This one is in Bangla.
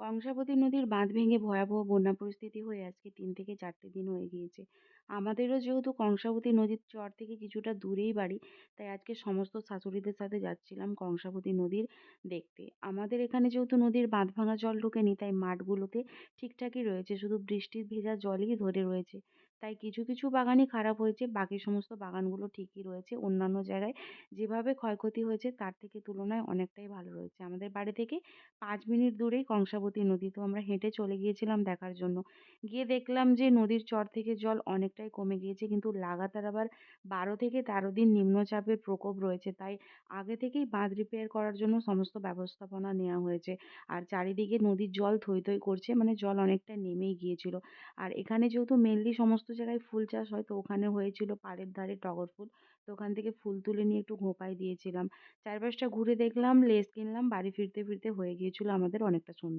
কংসাবতী নদীর বাঁধ ভেঙে ভয়াবহ বন্যা পরিস্থিতি হয়ে আজকে তিন থেকে চারটে দিন হয়ে গিয়েছে। আমাদেরও যেহেতু কংসাবতী নদীর চর থেকে কিছুটা দূরেই বাড়ি, তাই আজকে সমস্ত শাশুড়িদের সাথে যাচ্ছিলাম কংসাবতী নদীর দেখতে। আমাদের এখানে যেহেতু নদীর বাঁধ ভাঙা জল ঢোকেনি, তাই মাঠগুলোতে ঠিকঠাকই রয়েছে, শুধু বৃষ্টির ভেজা জলই ধরে রয়েছে। তাই কিছু কিছু বাগানই খারাপ হয়েছে। বাকি সমস্ত বাগানগুলো ঠিকই রয়েছে। অন্যান্য জায়গায় যেভাবে ক্ষয়ক্ষতি হয়েছে, তার থেকে তুলনায় অনেকটাই ভালো রয়েছে। আমাদের বাড়ি থেকে পাঁচ মিনিট দূরেই কংসাবতী নদী তো আমরা হেঁটে চলে গিয়েছিলাম দেখার জন্য। গিয়ে দেখলাম যে নদীর চর থেকে জল অনেকটাই কমে গিয়েছে, কিন্তু লাগাতার আবার বারো থেকে তেরো দিন নিম্নচাপের প্রকোপ রয়েছে। তাই আগে থেকেই বাঁধ রিপেয়ার করার জন্য সমস্ত ব্যবস্থাপনা নেওয়া হয়েছে। আর চারিদিকে নদীর জল থই করছে মানে জল অনেকটা নেমেই গিয়েছিল। আর এখানে যেহেতু মেনলি সমস্ত জায়গায় ফুল চাষ হয়। তো ওখানে হয়েছিল পাড়ের ধারে টগর ফুল। তো ওখান থেকে ফুল তুলে নিয়ে একটু ঘোপায় দিয়েছিলাম। চারপাশটা ঘুরে দেখলাম, লেস কিনলাম, বাড়ি ফিরতে ফিরতে হয়ে গিয়েছিল আমাদের অনেকটা সন্ধ্যা